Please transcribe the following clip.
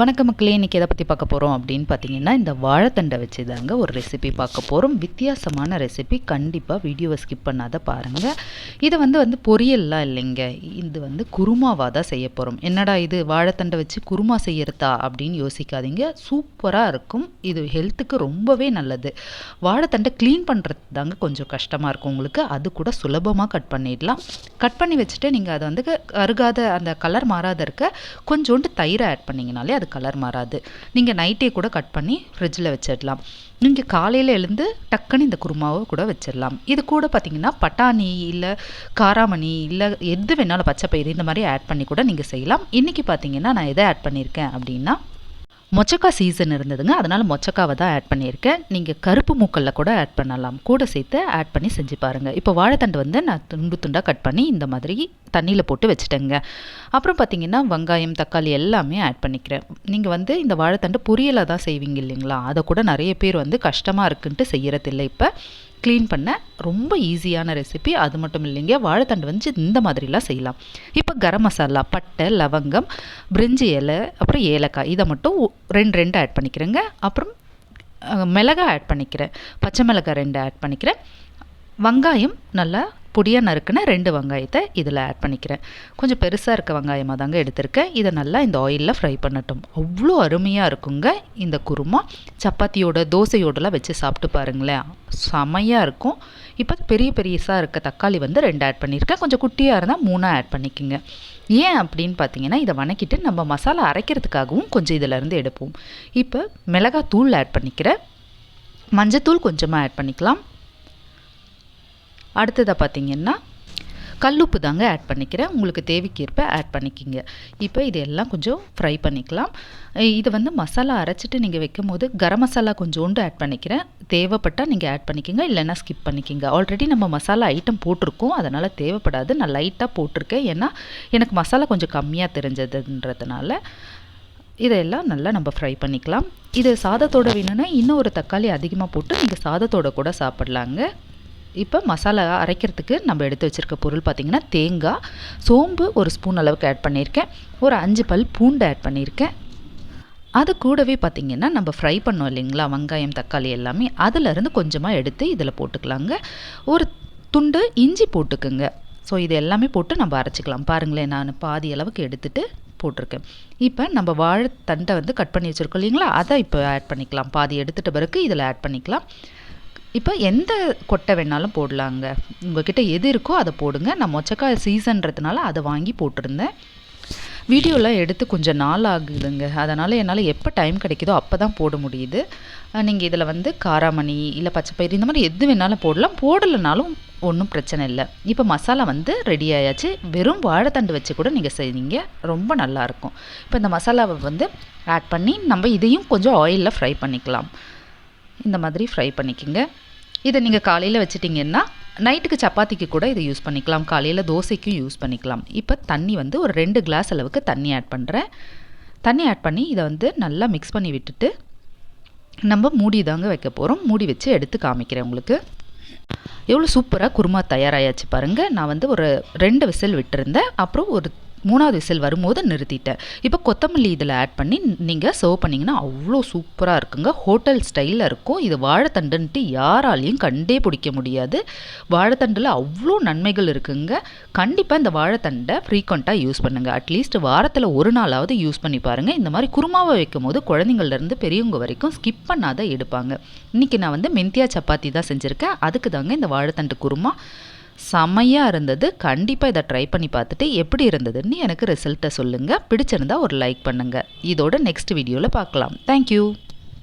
வணக்கம் மக்களே இன்றைக்கி எதை பற்றி பார்க்க போகிறோம் அப்படின்னு பார்த்தீங்கன்னா இந்த வாழைத்தண்டை வச்சு தாங்க ஒரு ரெசிபி பார்க்க போகிறோம் வித்தியாசமான ரெசிபி கண்டிப்பாக வீடியோவை ஸ்கிப் பண்ணாத பாருங்கள் இதை வந்து வந்து பொரியல்லாம் இல்லைங்க. இது வந்து குருமாவாக தான் செய்ய போகிறோம் என்னடா இது? வாழைத்தண்டை வச்சு குருமா செய்யறதா? அப்படின்னு யோசிக்காதீங்க. சூப்பராக இருக்கும். இது ஹெல்த்துக்கு ரொம்பவே நல்லது. வாழைத்தண்டை க்ளீன் பண்ணுறது தாங்க கொஞ்சம் கஷ்டமாக இருக்கும் உங்களுக்கு. அது கூட சுலபமாக கட் பண்ணிடலாம். கட் பண்ணி வச்சுட்டு நீங்கள் அதை வந்து அருகாத அந்த கலர் மாறாத இருக்க கொஞ்சோண்டு தயிரை ஆட் பண்ணிங்கனாலே அது கலர் மாறாது. நீங்கள் நைட்டே கூட கட் பண்ணி ஃப்ரிட்ஜில் வச்சிடலாம். நீங்கள் காலையில் எழுந்து டக்குன்னு இந்த குருமாவை கூட வச்சிடலாம். இது கூட பார்த்தீங்கன்னா பட்டாணி இல்லை காராமணி இல்லை எது வேணாலும் பச்சை பயிறு இந்த மாதிரி ஆட் பண்ணி கூட நீங்கள் செய்யலாம். இன்றைக்கி பார்த்தீங்கன்னா நான் எதை ஆட் பண்ணியிருக்கேன் அப்படின்னா மொச்சக்காய் சீசன் இருந்ததுங்க. அதனால் மொச்சக்காவை தான் ஆட் பண்ணியிருக்கேன். நீங்கள் கருப்பு மூக்கல்ல கூட ஆட் பண்ணலாம். கூட சேர்த்து ஆட் பண்ணி செஞ்சு பாருங்கள் இப்போ வாழைத்தண்டு வந்து நான் துண்டு துண்டாக கட் பண்ணி இந்த மாதிரி தண்ணியில் போட்டு வச்சுட்டேங்க. அப்புறம் பார்த்தீங்கன்னா வெங்காயம் தக்காளி எல்லாமே ஆட் பண்ணிக்கிறேன். நீங்கள் வந்து இந்த வாழைத்தண்டு பொரியலாக தான் செய்வீங்க இல்லைங்களா? அதை கூட நிறைய பேர் வந்து கஷ்டமாக இருக்குன்ட்டு செய்கிறதில்லை இப்போ. க்ளீன் பண்ண ரொம்ப ஈஸியான ரெசிபி அது மட்டும் இல்லைங்க வாழைத்தண்டு வந்து இந்த மாதிரிலாம் செய்யலாம். இப்போ கரம் மசாலா பட்டை லவங்கம் பிரிஞ்சி இலை அப்புறம் ஏலக்காய் இதை மட்டும் ரெண்டு ரெண்டு ஆட் பண்ணிக்கிறேங்க. அப்புறம் மிளகாய் ஆட் பண்ணிக்கிறேன். பச்சை மிளகாய் ரெண்டு ஆட் பண்ணிக்கிறேன். வெங்காயம் நல்லா பொடியாக நறுக்குன ரெண்டு வெங்காயத்தை இதில் ஆட் பண்ணிக்கிறேன். கொஞ்சம் பெருசாக இருக்க வெங்காயமாக தாங்க எடுத்திருக்கேன். இதை நல்லா இந்த ஆயிலில் ஃப்ரை பண்ணட்டும். அவ்வளோ அருமையாக இருக்குங்க இந்த குருமா. சப்பாத்தியோட தோசையோடலாம் வச்சு சாப்பிட்டு பாருங்களேன். செமையாக இருக்கும். இப்போ பெரிய பெரியசாக இருக்க தக்காளி வந்து ரெண்டு ஆட் பண்ணியிருக்கேன். கொஞ்சம் குட்டியாக இருந்தால் மூணாக ஆட் பண்ணிக்கோங்க. ஏன் அப்படின்னு பார்த்தீங்கன்னா இதை வணக்கிட்டு நம்ம மசாலா அரைக்கிறதுக்காகவும் கொஞ்சம் இதிலேருந்து எடுப்போம். இப்போ மிளகாய் தூள் ஆட் பண்ணிக்கிறேன். மஞ்சத்தூள் கொஞ்சமாக ஆட் பண்ணிக்கலாம். அடுத்ததாக பார்த்தீங்கன்னா கல்லுப்பு தாங்க ஆட் பண்ணிக்கிறேன். உங்களுக்கு தேவைக்கேற்ப ஆட் பண்ணிக்கிங்க. இப்போ இதெல்லாம் கொஞ்சம் ஃப்ரை பண்ணிக்கலாம். இது வந்து மசாலா அரைச்சிட்டு நீங்கள் வைக்கும் போது கரம் மசாலா கொஞ்சோண்டு ஆட் பண்ணிக்கிறேன். தேவைப்பட்டால் நீங்கள் ஆட் பண்ணிக்கிங்க இல்லைன்னா ஸ்கிப் பண்ணிக்கிங்க. ஆல்ரெடி நம்ம மசாலா ஐட்டம் போட்டிருக்கோம். அதனால் தேவைப்படாது. நான் லைட்டாக போட்டிருக்கேன். ஏன்னா எனக்கு மசாலா கொஞ்சம் கம்மியாக தெரிஞ்சதுன்றதுனால இதையெல்லாம் நல்லா நம்ம ஃப்ரை பண்ணிக்கலாம். இது சாதத்தோட வேணும்னா இன்னும் ஒரு தக்காளி அதிகமாக போட்டு நீங்கள் சாதத்தோட கூட சாப்பிட்லாங்க. இப்போ மசாலா அரைக்கிறதுக்கு நம்ம எடுத்து வச்சுருக்க பொருள் பார்த்திங்கன்னா தேங்காய் சோம்பு ஒரு ஸ்பூன் அளவுக்கு ஆட் பண்ணியிருக்கேன். ஒரு அஞ்சு பல் பூண்டு ஆட் பண்ணியிருக்கேன். அது கூடவே பார்த்திங்கன்னா நம்ம ஃப்ரை பண்ணோம் இல்லைங்களா? வெங்காயம் தக்காளி எல்லாமே. அதிலிருந்து கொஞ்சமாக எடுத்து இதில் போட்டுக்கலாங்க. ஒரு துண்டு இஞ்சி போட்டுக்குங்க. ஸோ இது எல்லாமே போட்டு நம்ம அரைச்சிக்கலாம். பாருங்களேன் நான் பாதி அளவுக்கு எடுத்துகிட்டு போட்டிருக்கேன். இப்போ நம்ம வாழைத்தண்டை வந்து கட் பண்ணி வச்சுருக்கோம் இல்லைங்களா? அதை இப்போ ஆட் பண்ணிக்கலாம். பாதி எடுத்துகிட்ட பிறகு இதில் ஆட் பண்ணிக்கலாம். இப்போ எந்த கொட்டை வேணாலும் போடலாங்க. உங்ககிட்ட எது இருக்கோ அதை போடுங்க. நான் மொச்சக்காய் சீசன்றதுனால அதை வாங்கி போட்டிருந்தேன். வீடியோலாம் எடுத்து கொஞ்சம் நாள் ஆகுதுங்க. அதனால் என்னால் எப்போ டைம் கிடைக்குதோ அப்போ தான் போட முடியுது. நீங்கள் இதில் வந்து காராமணி இல்லை பச்சைப்பயிறு இந்த மாதிரி எது வேணாலும் போடலாம். போடலைனாலும் ஒன்றும் பிரச்சனை இல்லை. இப்போ மசாலா வந்து ரெடி ஆயாச்சு. வெறும் வாழைத்தண்டு வச்சு கூட நீங்கள் செய்வீங்க. ரொம்ப நல்லாயிருக்கும் இப்போ இந்த மசாலாவை வந்து ஆட் பண்ணி நம்ம இதையும் கொஞ்சம் ஆயிலில் ஃப்ரை பண்ணிக்கலாம். இந்த மாதிரி ஃப்ரை பண்ணிக்கோங்க. இதை நீங்கள் காலையில் வச்சிட்டிங்கன்னா நைட்டுக்கு சப்பாத்திக்கு கூட இதை யூஸ் பண்ணிக்கலாம். காலையில் தோசைக்கும் யூஸ் பண்ணிக்கலாம். இப்போ தண்ணி வந்து ஒரு ரெண்டு கிளாஸ் அளவுக்கு தண்ணி ஆட் பண்ணுறேன் தண்ணி ஆட் பண்ணி இதை வந்து நல்லா மிக்ஸ் பண்ணி விட்டுட்டு நம்ம மூடி தாங்க வைக்க போகிறோம் மூடி வச்சு எடுத்து காமிக்கிறேன் உங்களுக்கு. எவ்வளோ சூப்பராக குருமா தயாராகியாச்சு பாருங்கள் நான் வந்து ஒரு ரெண்டு விசில் விட்டுருந்தேன். அப்புறம் ஒரு மூணாவது விசில் வரும்போது நிறுத்திட்டேன் இப்போ கொத்தமல்லி இதில் ஆட் பண்ணி நீங்கள் சர்வ் பண்ணிங்கன்னா அவ்வளோ சூப்பராக இருக்குங்க. ஹோட்டல் ஸ்டைலில் இருக்கும். இது வாழைத்தண்டுன்ட்டு யாராலையும் கண்டே பிடிக்க முடியாது. வாழைத்தண்டில் அவ்வளோ நன்மைகள் இருக்குங்க. கண்டிப்பாக இந்த வாழைத்தண்டை ஃப்ரீக்வெண்ட்டாக யூஸ் பண்ணுங்கள் அட்லீஸ்ட் வாரத்தில் ஒரு நாளாவது யூஸ் பண்ணி பாருங்கள் இந்த மாதிரி குருமாவை வைக்கும் போது குழந்தைங்கள்லேருந்து பெரியவங்க வரைக்கும் ஸ்கிப் பண்ணாத எடுப்பாங்க. இன்றைக்கி நான் வந்து மெந்தியா சப்பாத்தி தான் செஞ்சுருக்கேன். அதுக்கு தாங்க இந்த வாழைத்தண்டு குருமா. செம்மையாக இருந்தது. கண்டிப்பாக இதை ட்ரை பண்ணி பார்த்துட்டு எப்படி இருந்ததுன்னு எனக்கு ரிசல்ட்டை சொல்லுங்கள் பிடிச்சிருந்தா ஒரு லைக் பண்ணுங்கள் இதோட நெக்ஸ்ட் வீடியோவில் பார்க்கலாம். தேங்க்யூ